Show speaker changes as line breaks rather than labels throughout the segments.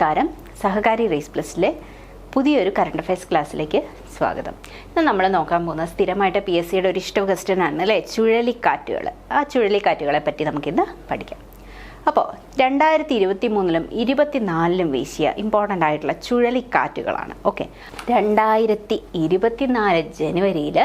നമസ്കാരം. സഹകാരി റേസ് പ്ലസിലെ പുതിയൊരു current affairs ക്ലാസ്സിലേക്ക് സ്വാഗതം. ഇന്ന് നമ്മൾ നോക്കാൻ പോകുന്ന സ്ഥിരമായിട്ട് പി എസ് സിയുടെ ഒരു ഇഷ്ട ക്വസ്റ്റ്യൻ ആണ് അല്ലേ? ചുഴലിക്കാറ്റുകൾ. ആ ചുഴലിക്കാറ്റുകളെ പറ്റി നമുക്കിന്ന് പഠിക്കാം. അപ്പോൾ രണ്ടായിരത്തി ഇരുപത്തി മൂന്നിലും ഇരുപത്തിനാലിലും വീശിയ ഇമ്പോർട്ടന്റ് ആയിട്ടുള്ള ചുഴലിക്കാറ്റുകളാണ്. ഓക്കെ രണ്ടായിരത്തി ഇരുപത്തിനാല് ജനുവരിയിൽ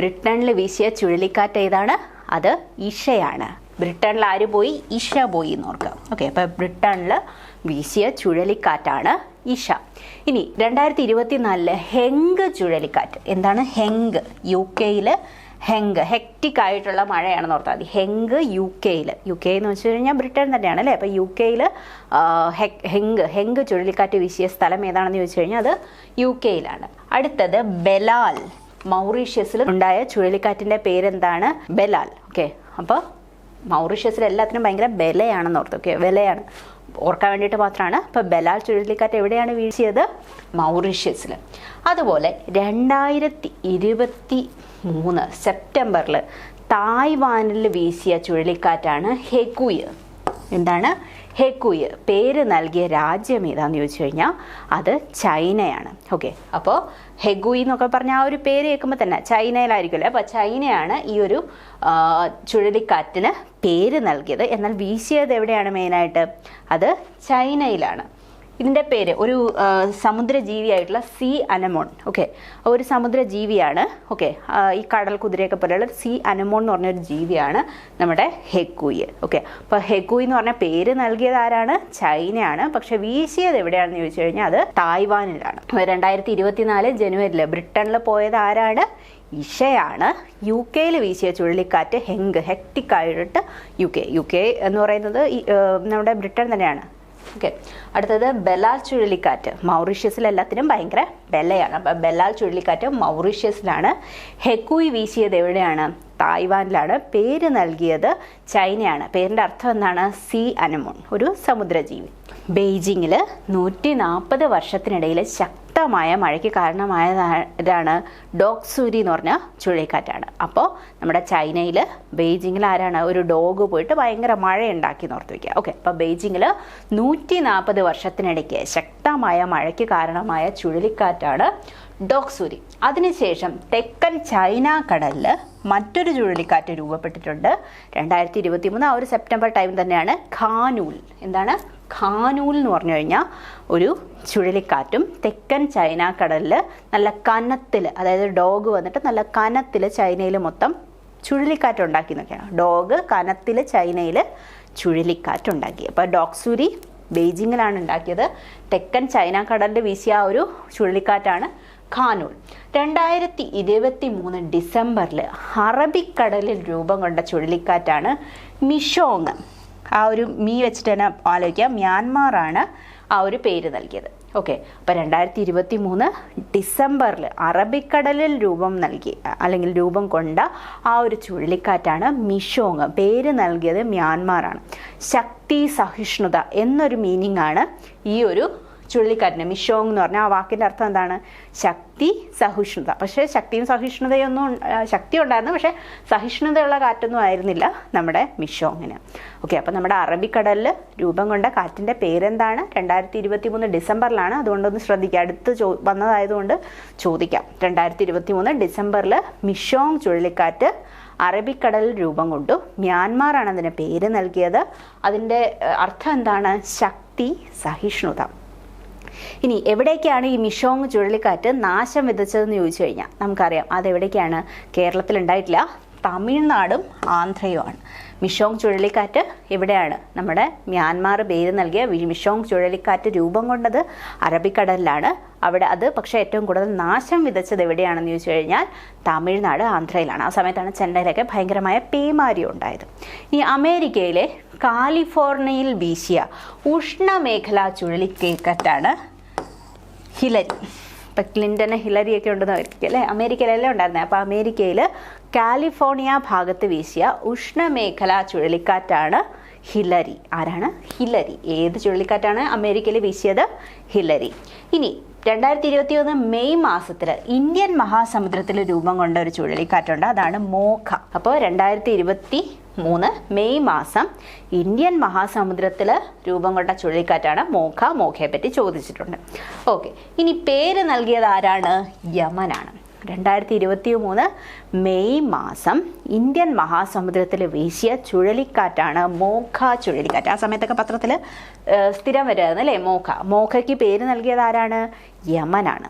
ബ്രിട്ടനിൽ വീശിയ ചുഴലിക്കാറ്റ് ഏതാണ്? അത് ഇഷയാണ് ബ്രിട്ടനിൽ ആര് പോയി? ഇഷ പോയി എന്ന് ഓർക്കുക ഓക്കെ അപ്പോൾ ബ്രിട്ടനിൽ വീശിയ ചുഴലിക്കാറ്റാണ് ഇഷ. ഇനി രണ്ടായിരത്തി ഇരുപത്തി നാലിൽ ഹെങ്ക് ചുഴലിക്കാറ്റ്. എന്താണ് ഹെങ്ക്? യു കെയിൽ ഹെങ്ക്. ഹെക്റ്റിക് ആയിട്ടുള്ള മഴയാണെന്ന് ഓർത്താൽ മതി. ഹെങ്ക് യു കെയിൽ യു കെ എന്ന് വെച്ച് കഴിഞ്ഞാൽ ബ്രിട്ടൻ തന്നെയാണ് അല്ലേ അപ്പോൾ യു കെയിൽ ഹെങ്ക് ഹെങ്ക് ചുഴലിക്കാറ്റ് വീശിയ സ്ഥലം ഏതാണെന്ന് ചോദിച്ചു കഴിഞ്ഞാൽ അത് യു കെയിലാണ് അടുത്തത് ബെലാൽ. മൗറീഷ്യസിൽ ഉണ്ടായ ചുഴലിക്കാറ്റിന്റെ പേരെന്താണ്? ബെലാൽ. ഓക്കെ അപ്പോൾ മൗറീഷ്യസിൽ എല്ലാത്തിനും ഭയങ്കര ബലയാണെന്ന് ഓർത്ത്. ഓക്കെ വിലയാണ് ഓർക്കാൻ വേണ്ടിയിട്ട് മാത്രമാണ്. ഇപ്പോൾ ബലാൽ ചുഴലിക്കാറ്റ് എവിടെയാണ് വീഴ്ചയത്? മൗറീഷ്യസിൽ അതുപോലെ രണ്ടായിരത്തി ഇരുപത്തി മൂന്ന് സെപ്റ്റംബറിൽ തായ്വാനിൽ വീശിയ ചുഴലിക്കാറ്റാണ് ഹെക്കുയ് എന്താണ്? ഹെക്കുയ് പേര് നൽകിയ രാജ്യം ഏതാന്ന് ചോദിച്ചു കഴിഞ്ഞാൽ അത് ചൈനയാണ്. ഓക്കെ അപ്പോൾ ഹെഗുയി എന്നൊക്കെ പറഞ്ഞ ആ ഒരു പേര് കേൾക്കുമ്പോൾ തന്നെ ചൈനയിലായിരിക്കുമല്ലേ? അപ്പോൾ ചൈനയാണ് ഈ ഒരു ചുഴലിക്കാറ്റിന് പേര് നൽകിയത്. എന്നാൽ വീശിയത് എവിടെയാണ് മെയിനായിട്ട് അത് ചൈനയിലാണ്. ഇതിന്റെ പേര് ഒരു സമുദ്രജീവിയായിട്ടുള്ള സി അനമോൺ. ഓക്കെ ഒരു സമുദ്രജീവിയാണ്. ഓക്കെ ഈ കടൽ കുതിരയൊക്കെ പോലെയുള്ള സി അനമോൺ എന്ന് പറഞ്ഞൊരു ജീവിയാണ് നമ്മുടെ ഹെക്കൂയ്. ഓക്കെ അപ്പോൾ ഹെക്കൂയ് എന്ന് പറഞ്ഞ പേര് നൽകിയത് ആരാണ്? ചൈനയാണ്. പക്ഷെ വീശിയത് എവിടെയാണെന്ന് ചോദിച്ചു കഴിഞ്ഞാൽ അത് തായ്വാനിലാണ്. രണ്ടായിരത്തി ഇരുപത്തിനാല് ജനുവരിയിൽ ബ്രിട്ടനിൽ പോയത് ആരാണ്? ഇഷയാണ്. യു കെയിൽ വീശിയ ചുഴലിക്കാറ്റ് ഹെങ്ക് ഹെക്റ്റിക് ആയിട്ട് യു കെ യു കെ എന്ന് പറയുന്നത് നമ്മുടെ ബ്രിട്ടൻ തന്നെയാണ്. ഓക്കെ അടുത്തത് ബെലാൽ ചുഴലിക്കാറ്റ്. മൗറീഷ്യസിൽ എല്ലാത്തിനും ഭയങ്കര ബെല്ലയാണ് അപ്പം ബെലാൽ ചുഴലിക്കാറ്റ് മൗറീഷ്യസിലാണ്. ഹെക്കുയി വീശിയത് എവിടെയാണ്? തായ്വാനിലാണ്. പേര് നൽകിയത് ചൈനയാണ്. പേരിന്റെ അർത്ഥം എന്താണ്? സി അനമോൺ ഒരു സമുദ്രജീവി. ബെയ്ജിങ്ങിൽ നൂറ്റി നാൽപ്പത് വർഷത്തിനിടയിൽ ശക്തമായ മഴയ്ക്ക് കാരണമായതാണ് ഡോഗ് സൂരി എന്ന് പറഞ്ഞ ചുഴലിക്കാറ്റാണ്. അപ്പോൾ നമ്മുടെ ചൈനയിൽ ബെയ്ജിങ്ങിൽ ആരാണ്? ഒരു ഡോഗ് പോയിട്ട് ഭയങ്കര മഴ ഉണ്ടാക്കി ഓർത്ത് വയ്ക്കുക ഓക്കെ അപ്പോൾ ബെയ്ജിങ്ങിൽ നൂറ്റി നാൽപ്പത് വർഷത്തിനിടയ്ക്ക് ശക്തമായ മഴയ്ക്ക് കാരണമായ ചുഴലിക്കാറ്റാണ് ഡോക്സൂരി. അതിനുശേഷം തെക്കൻ ചൈന കടലിൽ മറ്റൊരു ചുഴലിക്കാറ്റ് രൂപപ്പെട്ടിട്ടുണ്ട്. രണ്ടായിരത്തി ഇരുപത്തി മൂന്ന് ആ ഒരു സെപ്റ്റംബർ ടൈം തന്നെയാണ് ഖാനൂൽ. എന്താണ്? ഖാനൂൽ എന്ന് പറഞ്ഞു കഴിഞ്ഞാൽ ഒരു ചുഴലിക്കാറ്റും തെക്കൻ ചൈന കടലിൽ നല്ല കനത്തിൽ അതായത് ഡോഗ് വന്നിട്ട് നല്ല കനത്തിൽ ചൈനയിൽ മൊത്തം ചുഴലിക്കാറ്റ് ഉണ്ടാക്കി എന്നൊക്കെയാണ് ഡോഗ് കനത്തിൽ ചൈനയിൽ ചുഴലിക്കാറ്റ് ഉണ്ടാക്കി അപ്പോൾ ഡോക്സൂരി ബെയ്ജിങ്ങിലാണ് ഉണ്ടാക്കിയത്. തെക്കൻ ചൈന കടലിൽ വീശിയ ഒരു ചുഴലിക്കാറ്റാണ് ഖാനൂൾ രണ്ടായിരത്തി ഇരുപത്തി മൂന്ന് ഡിസംബറിൽ അറബിക്കടലിൽ രൂപം കൊണ്ട ചുഴലിക്കാറ്റാണ് മിഷോങ്. ആ ഒരു മീ വെച്ചിട്ട് തന്നെ ആലോചിക്കുക മ്യാൻമാറാണ് ആ ഒരു പേര് നൽകിയത്. ഓക്കെ. അപ്പോൾ രണ്ടായിരത്തി ഇരുപത്തി മൂന്ന് ഡിസംബറിൽ അറബിക്കടലിൽ രൂപം നൽകി അല്ലെങ്കിൽ രൂപം കൊണ്ട ആ ഒരു ചുഴലിക്കാറ്റാണ് മിഷോങ്. പേര് നൽകിയത് മ്യാൻമാറാണ്. ശക്തി സഹിഷ്ണുത എന്നൊരു മീനിങ് ആണ് ഈ ഒരു ചുഴലിക്കാറ്റിന്. മിഷോങ് എന്ന് പറഞ്ഞാൽ ആ വാക്കിന്റെ അർത്ഥം എന്താണ്? ശക്തി സഹിഷ്ണുത. പക്ഷേ ശക്തിയും സഹിഷ്ണുതയൊന്നും ശക്തി ഉണ്ടായിരുന്നു. പക്ഷേ സഹിഷ്ണുതയുള്ള കാറ്റൊന്നും ആയിരുന്നില്ല നമ്മുടെ മിഷോങ്ങിന്. ഓക്കെ അപ്പോൾ നമ്മുടെ അറബിക്കടലിൽ രൂപം കൊണ്ട കാറ്റിന്റെ പേരെന്താണ്? രണ്ടായിരത്തി ഇരുപത്തി മൂന്ന് ഡിസംബറിലാണ്. അതുകൊണ്ടൊന്ന് ശ്രദ്ധിക്കുക അടുത്ത് ചോ വന്നതായതുകൊണ്ട് ചോദിക്കാം. രണ്ടായിരത്തി ഇരുപത്തി മൂന്ന് ഡിസംബറിൽ മിഷോങ് ചുഴലിക്കാറ്റ് അറബിക്കടലിൽ രൂപം കൊണ്ടു. മ്യാൻമാറാണ് അതിന് പേര് നൽകിയത്. അതിന്റെ അർത്ഥം എന്താണ്? ശക്തി സഹിഷ്ണുത. ഇനി എവിടേക്കാണ് ഈ മിഷോങ് ചുഴലിക്കാറ്റ് നാശം വിതച്ചതെന്ന് ചോദിച്ചു കഴിഞ്ഞാൽ നമുക്കറിയാം. അതെവിടേക്കാണ് കേരളത്തിൽ ഉണ്ടായിട്ടില്ല തമിഴ്നാടും ആന്ധ്രയുമാണ്. മിഷോങ് ചുഴലിക്കാറ്റ് എവിടെയാണ്? നമ്മുടെ മ്യാൻമാർ പേര് നൽകിയ മിഷോങ് ചുഴലിക്കാറ്റ് രൂപം കൊണ്ടത് അറബിക്കടലിലാണ്. അവിടെ അത് പക്ഷേ ഏറ്റവും കൂടുതൽ നാശം വിതച്ചത് എവിടെയാണെന്ന് ചോദിച്ചു കഴിഞ്ഞാൽ തമിഴ്നാട് ആന്ധ്രയിലാണ്. ആ സമയത്താണ് ചെന്നൈയിലൊക്കെ ഭയങ്കരമായ പേമാരി ഉണ്ടായത്. ഈ അമേരിക്കയിലെ കാലിഫോർണിയയിൽ വീശിയ ഉഷ്ണമേഖലാ ചുഴലിക്കാറ്റാണ് ഹിലരി. ഇപ്പം ക്ലിന്റന് ഹിലരിയൊക്കെ ഉണ്ടെന്ന് ആയിരിക്കും അല്ലേ? അമേരിക്കയിലെല്ലാം ഉണ്ടായിരുന്നത് അപ്പോൾ അമേരിക്കയിൽ കാലിഫോർണിയ ഭാഗത്ത് വീശിയ ഉഷ്ണമേഖലാ ചുഴലിക്കാറ്റാണ് ഹിലരി. ആരാണ്? ഹിലരി. ഏത് ചുഴലിക്കാറ്റാണ് അമേരിക്കയിൽ വീശിയത്? ഹിലരി. ഇനി രണ്ടായിരത്തി ഇരുപത്തി ഒന്ന് മെയ് മാസത്തിൽ ഇന്ത്യൻ മഹാസമുദ്രത്തിൽ രൂപം കൊണ്ട ഒരു ചുഴലിക്കാറ്റുണ്ട്. അതാണ് മോഖ. അപ്പോൾ രണ്ടായിരത്തി ഇരുപത്തി മൂന്ന് മെയ് മാസം ഇന്ത്യൻ മഹാസമുദ്രത്തിൽ രൂപം കൊണ്ട ചുഴലിക്കാറ്റാണ് മോഖ മോഖയെ പറ്റി ചോദിച്ചിട്ടുണ്ട്. ഓക്കെ ഇനി പേര് നൽകിയത് ആരാണ്? യമനാണ്. രണ്ടായിരത്തി ഇരുപത്തി മൂന്ന് മെയ് മാസം ഇന്ത്യൻ മഹാസമുദ്രത്തിൽ വീശിയ ചുഴലിക്കാറ്റാണ് മോഖ ചുഴലിക്കാറ്റ്. ആ സമയത്തൊക്കെ പത്രത്തിൽ സ്ഥിരം വരുമായിരുന്നു അല്ലേ? മോഖ മോഖയ്ക്ക് പേര് നൽകിയത് ആരാണ്? യമനാണ്.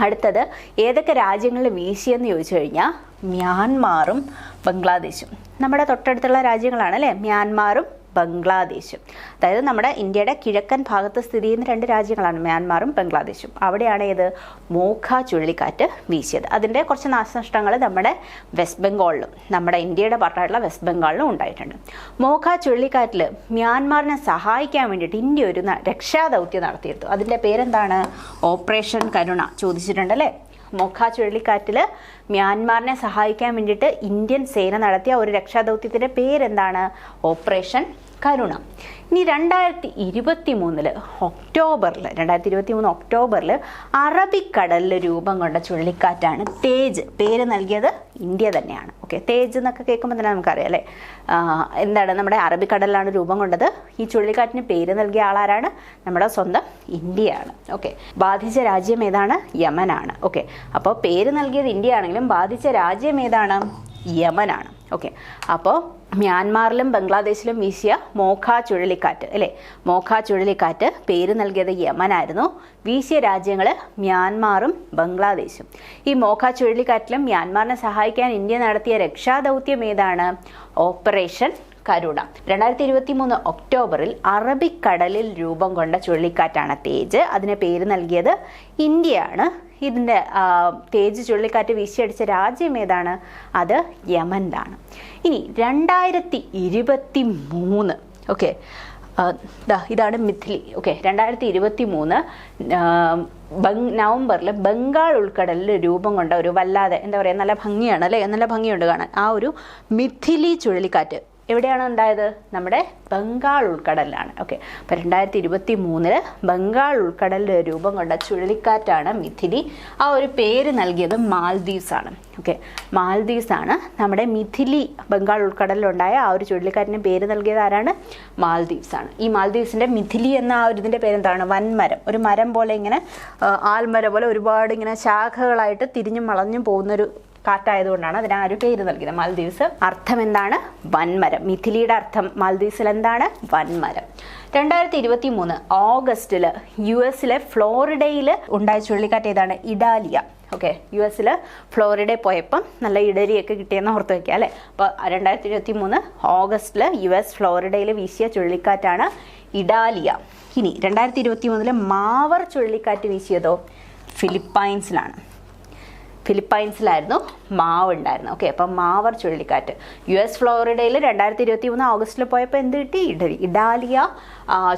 അടുത്തത് ഏതൊക്കെ രാജ്യങ്ങളിൽ വീശിയെന്ന് ചോദിച്ചു കഴിഞ്ഞാൽ മ്യാൻമാറും ബംഗ്ലാദേശും. നമ്മുടെ തൊട്ടടുത്തുള്ള രാജ്യങ്ങളാണ് അല്ലേ? മ്യാൻമാറും ബംഗ്ലാദേശും. അതായത് നമ്മുടെ ഇന്ത്യയുടെ കിഴക്കൻ ഭാഗത്ത് സ്ഥിതി ചെയ്യുന്ന രണ്ട് രാജ്യങ്ങളാണ് മ്യാൻമാറും ബംഗ്ലാദേശും. അവിടെയാണ് ഇത് മോഖ ചുഴലിക്കാറ്റ് വീശിയത്. അതിന്റെ കുറച്ച് നാശനഷ്ടങ്ങൾ നമ്മുടെ വെസ്റ്റ് ബംഗാളിലും നമ്മുടെ ഇന്ത്യയുടെ പാർട്ടായിട്ടുള്ള വെസ്റ്റ് ബംഗാളിലും ഉണ്ടായിട്ടുണ്ട്. മോഖ ചുഴലിക്കാറ്റിൽ മ്യാൻമാറിനെ സഹായിക്കാൻ വേണ്ടിയിട്ട് ഇന്ത്യ ഒരു രക്ഷാദൗത്യം നടത്തിയിരുന്നു. അതിന്റെ പേരെന്താണ്? ഓപ്പറേഷൻ കരുണ ചോദിച്ചിട്ടുണ്ട് അല്ലേ? മൊഖ ചുഴലിക്കാറ്റിൽ മ്യാൻമാറിനെ സഹായിക്കാൻ വേണ്ടിയിട്ട് ഇന്ത്യൻ സേന നടത്തിയ ഒരു രക്ഷാദൗത്യത്തിന്റെ പേരെന്താണ്? ഓപ്പറേഷൻ കരുണ. ഇനി രണ്ടായിരത്തി ഇരുപത്തി മൂന്നിൽ ഒക്ടോബറിൽ രണ്ടായിരത്തി ഇരുപത്തി മൂന്ന് ഒക്ടോബറിൽ അറബിക്കടലിൽ രൂപം കൊണ്ട ചുഴലിക്കാറ്റാണ് തേജ്. പേര് നൽകിയത് ഇന്ത്യ തന്നെയാണ്. ഓക്കെ തേജ് എന്നൊക്കെ കേൾക്കുമ്പോൾ തന്നെ നമുക്കറിയാം അല്ലേ? എന്താണ് നമ്മുടെ അറബിക്കടലിലാണ് രൂപം കൊണ്ടത്? ഈ ചുഴലിക്കാറ്റിന് പേര് നൽകിയ ആളാരാണ്? നമ്മുടെ സ്വന്തം ഇന്ത്യയാണ്. ഓക്കെ ബാധിച്ച രാജ്യം ഏതാണ്? യമനാണ്. ഓക്കെ അപ്പോൾ പേര് നൽകിയത് ഇന്ത്യ ആണെങ്കിലും ബാധിച്ച രാജ്യം ഏതാണ്? യമനാണ്. ഓക്കെ അപ്പോൾ മ്യാൻമാറിലും ബംഗ്ലാദേശിലും വീശിയ മോഖ ചുഴലിക്കാറ്റ് അല്ലേ? മോഖ ചുഴലിക്കാറ്റ് പേര് നൽകിയത് യമനായിരുന്നു. വീശിയ രാജ്യങ്ങൾ മ്യാൻമാറും ബംഗ്ലാദേശും. ഈ മോഖ ചുഴലിക്കാറ്റിലും മ്യാൻമാറിനെ സഹായിക്കാൻ ഇന്ത്യ നടത്തിയ രക്ഷാദൗത്യം ഏതാണ്? ഓപ്പറേഷൻ കരുണ. രണ്ടായിരത്തി ഇരുപത്തി മൂന്ന് ഒക്ടോബറിൽ അറബിക്കടലിൽ രൂപം കൊണ്ട ചുഴലിക്കാറ്റാണ് തേജ്. അതിന് പേര് നൽകിയത് ഇന്ത്യയാണ്. ഇതിന്റെ തേജ് ചുഴലിക്കാറ്റ് വീശിയടിച്ച രാജ്യം ഏതാണ്? അത് യമനിലാണ്. ഇനി രണ്ടായിരത്തി ഇരുപത്തി മൂന്ന് ഓക്കെ ഇതാണ് മിഥിലി ഓക്കെ രണ്ടായിരത്തി ഇരുപത്തി മൂന്ന് നവംബറിൽ ബംഗാൾ ഉൾക്കടലിൽ രൂപം കൊണ്ട ഒരു വല്ലാതെ എന്താ പറയുക നല്ല ഭംഗിയാണ് അല്ലേ? നല്ല ഭംഗിയുണ്ട് കാണാൻ. ആ ഒരു മിഥിലി ചുഴലിക്കാറ്റ് എവിടെയാണ് ഉണ്ടായത്? നമ്മുടെ ബംഗാൾ ഉൾക്കടലിലാണ്. ഓക്കെ അപ്പോൾ രണ്ടായിരത്തി ഇരുപത്തി മൂന്നിൽ ബംഗാൾ ഉൾക്കടലിൽ രൂപം കൊണ്ട ചുഴലിക്കാറ്റാണ് മിഥിലി. ആ ഒരു പേര് നൽകിയത് മാൽദീവ്സ് ആണ് ഓക്കെ മാൽദീവ്സ് ആണ് നമ്മുടെ മിഥിലി ബംഗാൾ ഉൾക്കടലിലുണ്ടായ ആ ഒരു ചുഴലിക്കാറ്റിന് പേര് നൽകിയത് ആരാണ്? മാൽദീവ്സ് ആണ് ഈ മാൽദീവ്സിന്റെ മിഥിലി എന്ന ആ ഒരു ഇതിന്റെ പേരെന്താണ്? വൻമരം. ഒരു മരം പോലെ ഇങ്ങനെ ആൽമരം പോലെ ഒരുപാട് ഇങ്ങനെ ശാഖകളായിട്ട് തിരിഞ്ഞും വളഞ്ഞും പോകുന്നൊരു കാറ്റായതുകൊണ്ടാണ് അതിന് ആ ഒരു പേര് നൽകിയത്. മാൽദീവ്സ് അർത്ഥം എന്താണ് വൻമരം. മിഥിലിയുടെ അർത്ഥം മാൽദീവ്സിൽ എന്താണ്? വൻമരം. രണ്ടായിരത്തി ഇരുപത്തി മൂന്ന് ഓഗസ്റ്റിൽ യു എസിലെ ഫ്ലോറിഡയിൽ ഉണ്ടായ ചുഴലിക്കാറ്റ് ഏതാണ്? ഇഡാലിയ. ഓക്കെ. യു എസിൽ ഫ്ലോറിഡയിൽ പോയപ്പം നല്ല ഇടരിയൊക്കെ കിട്ടിയെന്ന് ഓർത്ത് വയ്ക്കുക അല്ലേ? അപ്പോൾ രണ്ടായിരത്തി ഇരുപത്തി മൂന്ന് ഓഗസ്റ്റിൽ യു എസ് ഫ്ലോറിഡയിൽ വീശിയ ചുഴലിക്കാറ്റാണ് ഇഡാലിയ. ഇനി രണ്ടായിരത്തി ഇരുപത്തി മൂന്നിൽ മാവർ ചുഴലിക്കാറ്റ് വീശിയതോ? ഫിലിപ്പൈൻസിലാണ്. ഫിലിപ്പൈൻസിലായിരുന്നു മാവ് ഉണ്ടായിരുന്നു ഓക്കെ അപ്പം മാവർ ചുഴലിക്കാറ്റ്. യു എസ് ഫ്ലോറിഡയിൽ രണ്ടായിരത്തി ഇരുപത്തി മൂന്ന് ഓഗസ്റ്റിൽ പോയപ്പോൾ എന്ത് കിട്ടി? ഇഡലി ഇഡാലിയ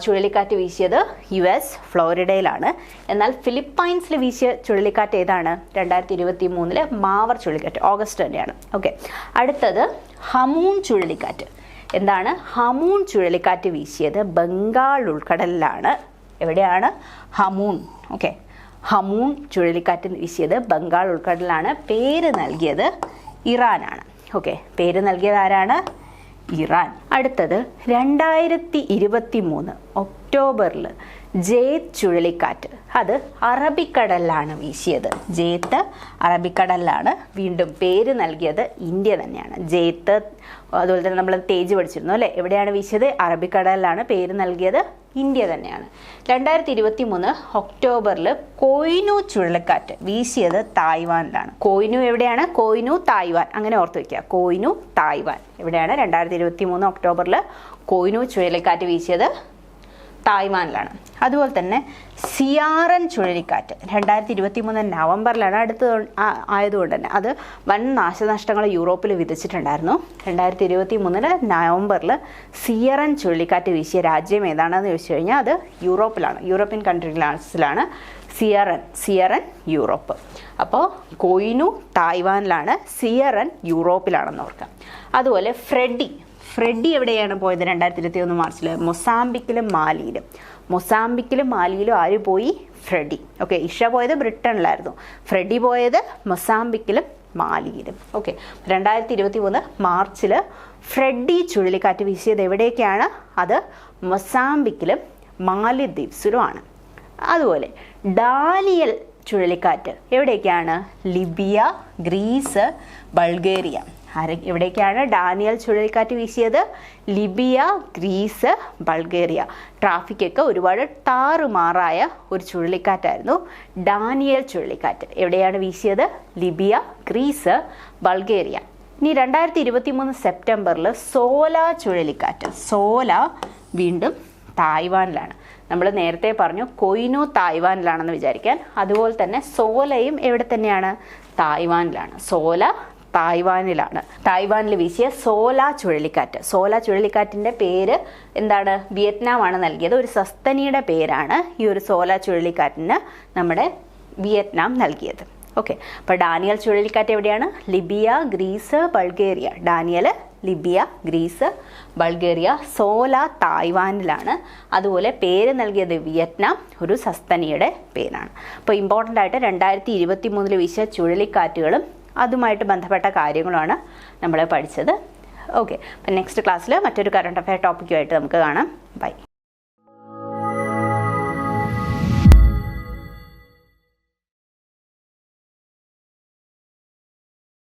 ചുഴലിക്കാറ്റ് വീശിയത് യു എസ് ഫ്ലോറിഡയിലാണ്. എന്നാൽ ഫിലിപ്പൈൻസിൽ വീശിയ ചുഴലിക്കാറ്റ് ഏതാണ്? രണ്ടായിരത്തി ഇരുപത്തി മൂന്നിൽ മാവർ ചുഴലിക്കാറ്റ് ഓഗസ്റ്റ് തന്നെയാണ്. ഓക്കെ അടുത്തത് ഹമൂൺ ചുഴലിക്കാറ്റ്. എന്താണ്? ഹമൂൺ ചുഴലിക്കാറ്റ് വീശിയത് ബംഗാൾ ഉൾക്കടലിലാണ്. എവിടെയാണ്? ഹമൂൺ. ഓക്കെ ഹമൂൺ ചുഴലിക്കാറ്റ് വീശിയത് ബംഗാൾ ഉൾക്കടലാണ് പേര് നൽകിയത് ഇറാനാണ്. ഓക്കെ പേര് നൽകിയത് ആരാണ്? ഇറാൻ. അടുത്തത് രണ്ടായിരത്തി ഇരുപത്തി മൂന്ന് ഒക്ടോബറിൽ ജേത്ത് ചുഴലിക്കാറ്റ് അത് അറബിക്കടലിലാണ് വീശിയത്. ജേത്ത് അറബിക്കടലിലാണ് വീണ്ടും പേര് നൽകിയത് ഇന്ത്യ തന്നെയാണ്. ജേത്ത് അതുപോലെ തന്നെ നമ്മൾ തേജ് പഠിച്ചിരുന്നു അല്ലേ? എവിടെയാണ് വീശിയത്? അറബിക്കടലിലാണ് പേര് നൽകിയത് ഇന്ത്യ തന്നെയാണ്. രണ്ടായിരത്തി ഇരുപത്തി മൂന്ന് ഒക്ടോബറിൽ കോയിനു ചുഴലിക്കാറ്റ് വീശിയത് തായ്വാനിലാണ്. കോയിനു എവിടെയാണ്? Koinu Taiwan. അങ്ങനെ ഓർത്ത് വയ്ക്കുക കോയിനു തായ്വാൻ. എവിടെയാണ്? രണ്ടായിരത്തി ഇരുപത്തി മൂന്ന് ഒക്ടോബറിൽ കോയിനു ചുഴലിക്കാറ്റ് വീശിയത് തായ്വാനിലാണ്. അതുപോലെ തന്നെ സിയാറൻ ചുഴലിക്കാറ്റ് രണ്ടായിരത്തി ഇരുപത്തി മൂന്ന് നവംബറിലാണ് അടുത്ത ആയതുകൊണ്ട് തന്നെ. അത് വൻ നാശനഷ്ടങ്ങൾ യൂറോപ്പിൽ വിധിച്ചിട്ടുണ്ടായിരുന്നു രണ്ടായിരത്തി ഇരുപത്തി മൂന്നിൽ നവംബറിൽ സിയറൻ ചുഴലിക്കാറ്റ് വീശിയ രാജ്യം ഏതാണെന്ന് ചോദിച്ചു കഴിഞ്ഞാൽ അത് യൂറോപ്പിലാണ്. യൂറോപ്യൻ കൺട്രീസിലാണ് സിയറൻ സിയറൻ യൂറോപ്പ്. അപ്പോൾ കൊയിനു തായ്വാനിലാണ് സിയറൻ യൂറോപ്പിലാണെന്ന് ഓർക്കുക അതുപോലെ ഫ്രെഡി ഫ്രെഡി എവിടെയാണ് പോയത് രണ്ടായിരത്തി ഇരുപത്തി ഒന്ന് മാർച്ചിൽ മൊസാംബിക്കിലും മാലിയിലും. മൊസാംബിക്കിലും മാലിയിലും ആര് പോയി? ഫ്രെഡി. ഓക്കെ ഇഷ പോയത് ബ്രിട്ടനിലായിരുന്നു ഫ്രെഡി പോയത് മൊസാംബിക്കിലും മാലിയിലും. ഓക്കെ രണ്ടായിരത്തി ഇരുപത്തി മൂന്ന് മാർച്ചിൽ ഫ്രെഡി ചുഴലിക്കാറ്റ് വീശിയത് എവിടേക്കാണ് അത് മൊസാംബിക്കിലും മാലിദ്വീപ്സിലുമാണ്. അതുപോലെ ഡാനിയൽ ചുഴലിക്കാറ്റ് എവിടേക്കാണ് ലിബിയ ഗ്രീസ് ബൾഗേറിയ. ആരെ എവിടേക്കാണ് ഡാനിയൽ ചുഴലിക്കാറ്റ് വീശിയത്? Libya Greece Bulgaria. ട്രാഫിക്കൊക്കെ ഒരുപാട് താറുമാറായ ഒരു ചുഴലിക്കാറ്റായിരുന്നു ഡാനിയൽ ചുഴലിക്കാറ്റ്. എവിടെയാണ് വീശിയത്? Libya Greece Bulgaria. ഇനി രണ്ടായിരത്തി ഇരുപത്തി മൂന്ന് സെപ്റ്റംബറിൽ സോല ചുഴലിക്കാറ്റ്. സോല വീണ്ടും തായ്വാനിലാണ്. നമ്മൾ നേരത്തെ പറഞ്ഞു കൊയിനു തായ്വാനിലാണെന്ന് വിചാരിക്കാൻ. അതുപോലെ തന്നെ സോലയും എവിടെ തന്നെയാണ്? തായ്വാനിലാണ്. സോല തായ്വാനിലാണ്. തായ്വാനിൽ വീശിയ സോല ചുഴലിക്കാറ്റ്. സോല ചുഴലിക്കാറ്റിന്റെ പേര് എന്താണ്? വിയറ്റ്നാം ആണ് നൽകിയത്. ഒരു സസ്തനിയുടെ പേരാണ് ഈ ഒരു സോല ചുഴലിക്കാറ്റിന് നമ്മുടെ വിയറ്റ്നാം നൽകിയത്. ഓക്കെ. അപ്പോൾ ഡാനിയൽ ചുഴലിക്കാറ്റ് എവിടെയാണ്? Libya Greece Bulgaria. Daniel Libya Greece Bulgaria Saola തായ്വാനിലാണ്. അതുപോലെ പേര് നൽകിയത് വിയറ്റ്നാം ഒരു സസ്തനിയുടെ പേരാണ്. അപ്പോൾ ഇമ്പോർട്ടന്റ് ആയിട്ട് രണ്ടായിരത്തി ഇരുപത്തി മൂന്നിൽ വീശിയ ചുഴലിക്കാറ്റുകളും അതുമായിട്ട് ബന്ധപ്പെട്ട കാര്യങ്ങളാണ് നമ്മൾ പഠിച്ചത്. ഓക്കെ അപ്പം നെക്സ്റ്റ് ക്ലാസ്സിൽ മറ്റൊരു കറണ്ട് അഫയർ ടോപ്പിക്കുമായിട്ട് നമുക്ക് കാണാം. ബൈ